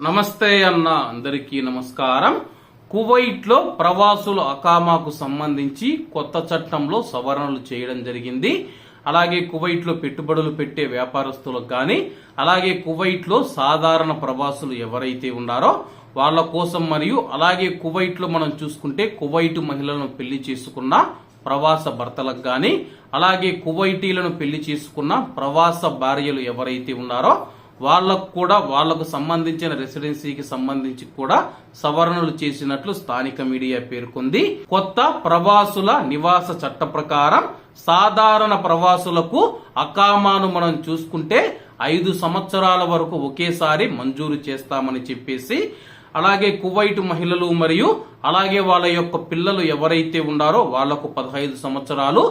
నమస్తే అన్న అందరికీ నమస్కారం. కువైట్లో ప్రవాసుల అకామాకు సంబంధించి కొత్త చట్టంలో సవరణలు చేయడం జరిగింది. అలాగే కువైట్లో పెట్టుబడులు పెట్టే వ్యాపారస్తులకు కానీ అలాగే కువైట్లో సాధారణ ప్రవాసులు ఎవరైతే ఉన్నారో వాళ్ళ కోసం మరియు అలాగే కువైట్లో మనం చూసుకుంటే కువైట్ మహిళలను పెళ్ళి చేసుకున్న ప్రవాస భర్తలకు కానీ అలాగే కువైటీలను పెళ్ళి చేసుకున్న ప్రవాస భార్యలు ఎవరైతే ఉన్నారో వాళ్ళకు కూడా వాళ్ళకు సంబంధించిన రెసిడెన్సీకి సంబంధించి కూడా సవరణలు చేసినట్లు స్థానిక మీడియా పేర్కొంది. కొత్త ప్రవాసుల నివాస చట్ట ప్రకారం సాధారణ ప్రవాసులకు అకామాను మనం చూసుకుంటే ఐదు సంవత్సరాల వరకు ఒకేసారి మంజూరు చేస్తామని చెప్పేసి అలాగే కువైట్ మహిళలు మరియు అలాగే వాళ్ళ యొక్క పిల్లలు ఎవరైతే ఉన్నారో వాళ్ళకు పదహైదు సంవత్సరాలు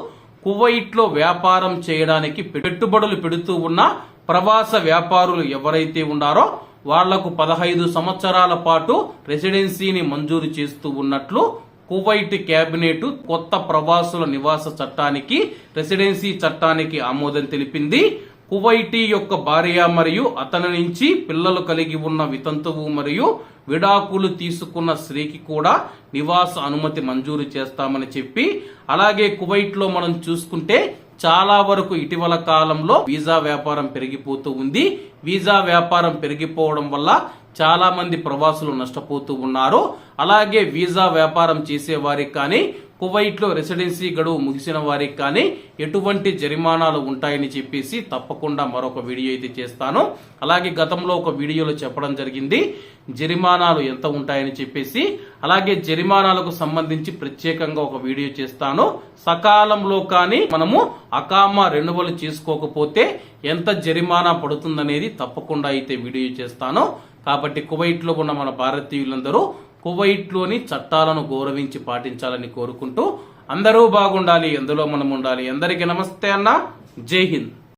కువైట్లో వ్యాపారం చేయడానికి పెట్టుబడులు పెడుతూ ఉన్న ప్రవాస వ్యాపారులు ఎవరైతే ఉన్నారో వాళ్ళకు పదహైదు సంవత్సరాల పాటు రెసిడెన్సీని మంజూరు చేస్తూ ఉన్నట్లు కువైట్ కేబినెట్ కొత్త ప్రవాసుల నివాస చట్టానికి రెసిడెన్సీ చట్టానికి ఆమోదం తెలిపింది. కువైటీ యొక్క భార్య మరియు అతని నుంచి పిల్లలు కలిగి ఉన్న వితంతువు మరియు విడాకులు తీసుకున్న స్త్రీకి కూడా నివాస అనుమతి మంజూరు చేస్తామని చెప్పి అలాగే కువైట్లో మనం చూసుకుంటే చాలా వరకు ఇటీవల కాలంలో వీసా వ్యాపారం పెరిగిపోతూ ఉంది. వీసా వ్యాపారం పెరిగిపోవడం వల్ల చాలా మంది ప్రవాసులు నష్టపోతూ ఉన్నారు. అలాగే వీసా వ్యాపారం చేసే వారికి కానీ కువైట్లో రెసిడెన్సీ గడువు ముగిసిన వారికి కానీ ఎటువంటి జరిమానాలు ఉంటాయని చెప్పేసి తప్పకుండా మరొక వీడియో అయితే చేస్తాను. అలాగే గతంలో ఒక వీడియోలో చెప్పడం జరిగింది. జరిమానాలు ఎంత ఉంటాయని చెప్పేసి అలాగే జరిమానాలకు సంబంధించి ప్రత్యేకంగా ఒక వీడియో చేస్తాను. సకాలంలో కానీ మనము అకామా రెన్యువల్ చేసుకోకపోతే ఎంత జరిమానా పడుతుందనేది తప్పకుండా అయితే వీడియో చేస్తాను. కాబట్టి కువైట్లో ఉన్న మన భారతీయులందరూ కువైట్లోని చట్టాలను గౌరవించి పాటించాలని కోరుకుంటూ అందరూ బాగుండాలి ఎందులో మనం ఉండాలి అందరికీ నమస్తే అన్న. జై హింద్.